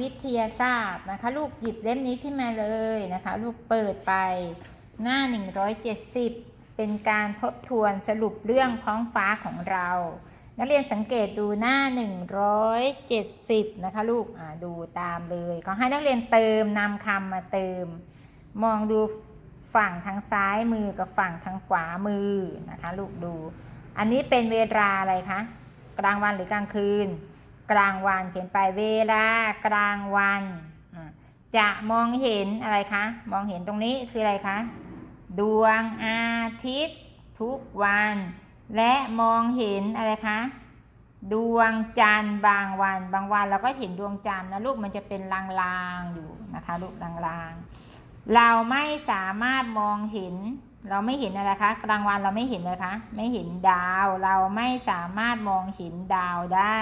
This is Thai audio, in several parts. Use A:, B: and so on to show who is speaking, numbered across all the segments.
A: วิทยาศาสตร์นะคะ ลูกหยิบเล่มนี้ขึ้นมาเลยนะคะ ลูกเปิดไปหน้า 170 เป็นการทบทวนสรุปเรื่องท้องฟ้าของเรา นักเรียนสังเกตดูหน้า 170 นะคะ ลูกดูตามเลยเขาให้นักเรียนเติมนำคำมาเติม มองดูฝั่งทางซ้ายมือกับฝั่งทางขวามือนะคะ ลูกดู อันนี้เป็นเวลาอะไรคะ กลางวันหรือกลางคืน กลางวันเขียนไปเวลากลางวัน จะมองเห็นอะไรคะ มองเห็นตรงนี้คืออะไรคะ ดวงอาทิตย์ทุกวัน และมองเห็นอะไรคะ ดวงจันทร์บางวัน บางวันเราก็เห็นดวงจันทร์นะลูกมันจะเป็นลางๆอยู่นะคะลูกลางๆ เราไม่สามารถมองเห็นเราไม่เห็นอะไรคะ กลางวันเราไม่เห็นเลยคะ ไม่เห็นดาว เราไม่สามารถมองเห็นดาวได้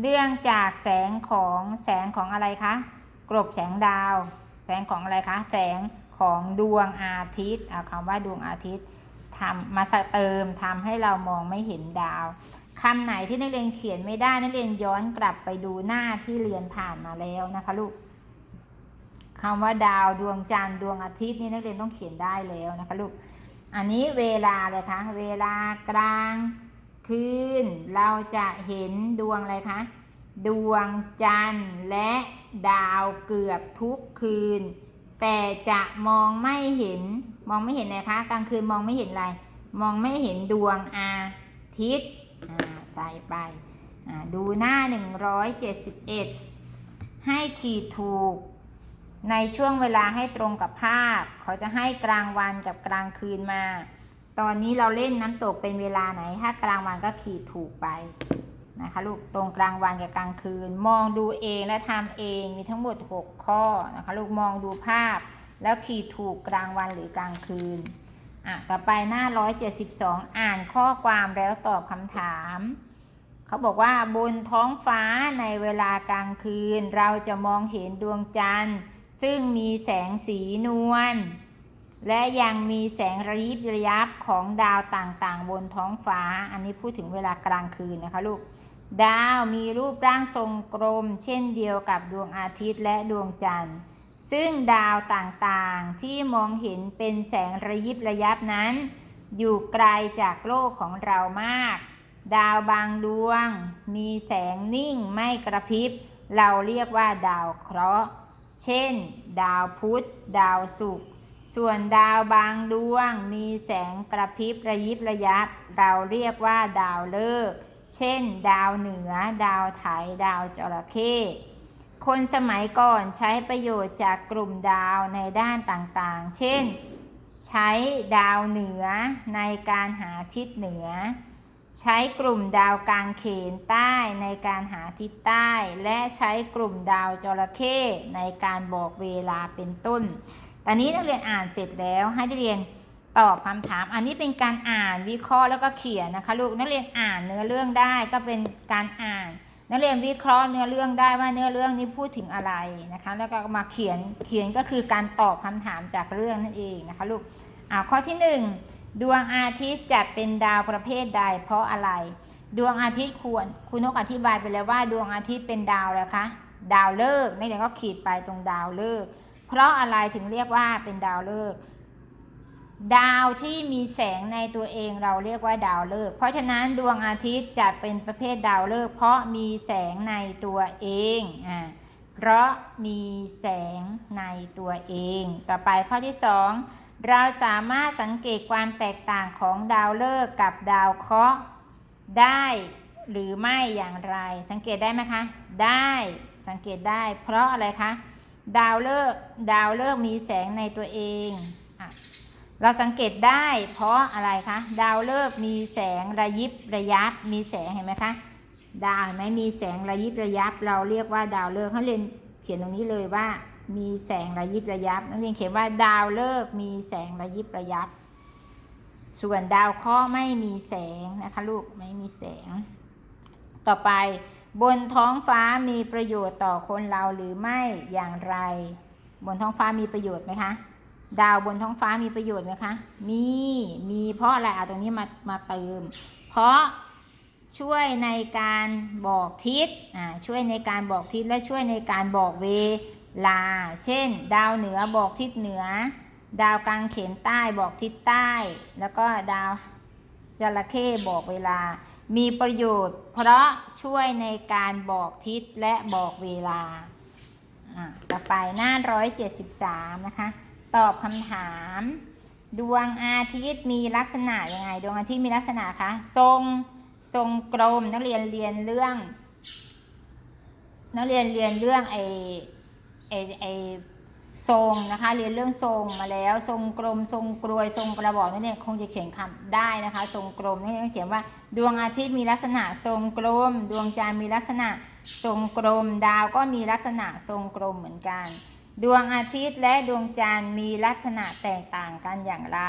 A: เนื่องจากแสงของแสงของอะไรคะกรบแสงดาว แสงของอะไรคะแสงของดวงอาทิตย์เอาคำว่าดวงอาทิตย์ทำมาเติมทำให้เรามองไม่เห็นดาวคำไหนที่นักเรียนเขียนไม่ได้นักเรียนย้อนกลับไปดูหน้าที่เรียนผ่านมาแล้วนะคะลูกคำว่าดาวดวงจันทร์ดวงอาทิตย์นี่นักเรียนต้องเขียนได้แล้วนะคะลูกอันนี้เวลาเลยคะเวลากลาง คืนเราจะเห็นดวงอะไรคะ ดวงจันทร์และดาวเกือบทุกคืน แต่จะมองไม่เห็น มองไม่เห็นเลยคะ กลางคืนมองไม่เห็นอะไร มองไม่เห็นดวงอาทิตย์ใส่ไป ดูหน้า 171 ให้ขีดถูก ในช่วงเวลาให้ตรงกับภาพ เขาจะให้กลางวันกับกลางคืนมา ตอนนี้เราเล่นน้ำตกเป็นเวลาไหน ถ้ากลางวันก็ขีดถูกไปนะคะลูกตรงกลางวันกับกลางคืน มองดูเองและทำเองมีทั้งหมด 6 ข้อนะคะลูกมองดูภาพ แล้วขีดถูกกลางวันหรือกลางคืนอะต่อไปหน้า 172 อ่านข้อความแล้วตอบคำถามเขาบอกว่าบนท้องฟ้าในเวลากลางคืน เราจะมองเห็นดวงจันทร์ ซึ่งมีแสงสีนวล และยังมีแสงระยิบระยับของดาวต่างๆ บนท้องฟ้า อันนี้พูดถึงเวลากลางคืนนะคะลูก ดาวมีรูปร่างทรงกลม เช่นเดียวกับดวงอาทิตย์และดวงจันทร์ ซึ่งดาวต่างๆ ที่มองเห็นเป็นแสงระยิบระยับนั้น อยู่ไกลจากโลกของเรามาก ดาวบางดวง มีแสงนิ่งไม่กระพริบ เราเรียกว่าดาวเคราะห์ เช่น ดาวพุธ ดาวศุกร์ ส่วนดาวบางดวงมีแสงกระพริบระยิบระยับ เราเรียกว่าดาวฤกษ์เช่น ดาวเหนือ ดาวไถดาวจระเข้คนสมัยก่อนใช้ประโยชน์จากกลุ่มดาวในด้านต่างๆ เช่น ใช้ดาวเหนือในการหาทิศเหนือ ใช้กลุ่มดาวกลางเขนใต้ในการหาทิศใต้ และใช้กลุ่มดาวจระเข้ในการบอกเวลาเป็นต้น ตอนนี้นักเรียนอ่านเสร็จแล้วให้นักเรียนตอบคำถาม อันนี้เป็นการอ่านวิเคราะห์แล้วก็เขียนนะคะลูกนักเรียนอ่านเนื้อเรื่องได้ก็เป็นการอ่าน นักเรียนวิเคราะห์เนื้อเรื่องได้ว่าเนื้อเรื่องนี้พูดถึงอะไรนะคะ แล้วก็มาเขียนเขียนก็คือการตอบคำถามจากเรื่องนั่นเองนะคะลูกอ่าข้อที่หนึ่งดวงอาทิตย์จัดเป็นดาวประเภทใด เพราะอะไร ดวงอาทิตย์ควรคุณนกอธิบายไปแล้วว่า ดวงอาทิตย์เป็นดาวอะไรคะดาวฤกษ์นี่เดี๋ยวก็ขีดไปตรงดาวฤกษ์ เพราะอะไรถึงเรียกว่าเป็นดาวฤกษ์ดาวที่มีแสงในตัวเองเราเรียกว่าดาวฤกษ์เพราะฉะนั้นดวงอาทิตย์จัดเป็นประเภทดาวฤกษ์เพราะมีแสงในตัวเองอ่าเพราะมีแสงในตัวเอง ต่อไปข้อที่สองเราสามารถสังเกตความแตกต่างของดาวฤกษ์กับดาวเคราะห์ได้หรือไม่อย่างไร สังเกตได้ไหมคะ ได้สังเกตได้ เพราะอะไรคะ ดาวฤกษ์ดาวฤกษ์มีแสงในตัวเองอเราสังเกตได้เพราะอะไรคะดาวฤกษ์มีแสงระยิบระยับมีแสงเห็นไหมคะดาวเห็นไหมมีแสงระยิบระยับ เราเรียกว่าดาวฤกษ์เขาเรียนเขียนตรงนี้เลยว่า มีแสงระยิบระยับนักเรียนเขียนว่าดาวฤกษ์มีแสงระยิบระยับ ส่วนดาวเคราะห์ไม่มีแสงนะคะลูกไม่มีแสง ต่อไป บนท้องฟ้ามีประโยชน์ต่อคนเราหรือไม่อย่างไร บนท้องฟ้ามีประโยชน์ไหมคะ ดาวบนท้องฟ้ามีประโยชน์ไหมคะมีมีเพราะอะไรเอาตรงนี้มามาเติม เพราะช่วยในการบอกทิศอ่าช่วยในการบอกทิศและช่วยในการบอกเวลา เช่น ดาวเหนือบอกทิศเหนือ ดาวกลางเขนใต้บอกทิศใต้ แล้วก็ดาวจระเข้บอกเวลา มีประโยชน์ เพราะช่วยในการบอกทิศและบอกเวลา ต่อไปหน้า 173 นะคะ ตอบคำถาม ดวงอาทิตย์มีลักษณะยังไง ดวงอาทิตย์มีลักษณะคะ ทรง ทรงกลม นักเรียนเรียนเรื่อง นักเรียนเรียนเรื่องไอไอไอ ทรงนะคะ เรียนเรื่องทรงมาแล้ว ทรงกลม ทรงกรวย ทรงกระบอกนั่นเนี่ยคงจะเขียนคำได้นะคะ ทรงกลมนี่เขียนว่าดวงอาทิตย์มีลักษณะทรงกลม ดวงจันทร์มีลักษณะทรงกลม ดาวก็มีลักษณะทรงกลมเหมือนกัน ดวงอาทิตย์และดวงจันทร์มีลักษณะแตกต่างกันอย่างไร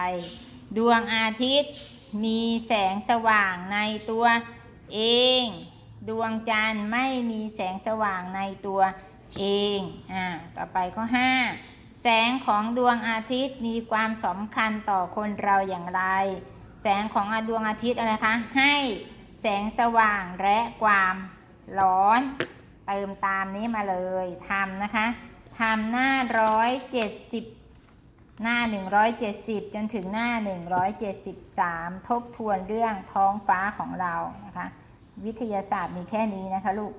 A: ดวงอาทิตย์มีแสงสว่างในตัวเอง ดวงจันทร์ไม่มีแสงสว่างในตัวเอง เอ่า ต่อไปข้อ 5 แสงของดวงอาทิตย์มีความสำคัญต่อคนเราอย่างไร แสงของดวงอาทิตย์อะไรคะ ให้แสงสว่างและความร้อน เติมตามนี้มาเลยทำนะคะทำหน้า170หน้า 170 จนถึงหน้า 173 ทบทวนเรื่องท้องฟ้าของเรานะคะ วิทยาศาสตร์มีแค่นี้นะคะลูก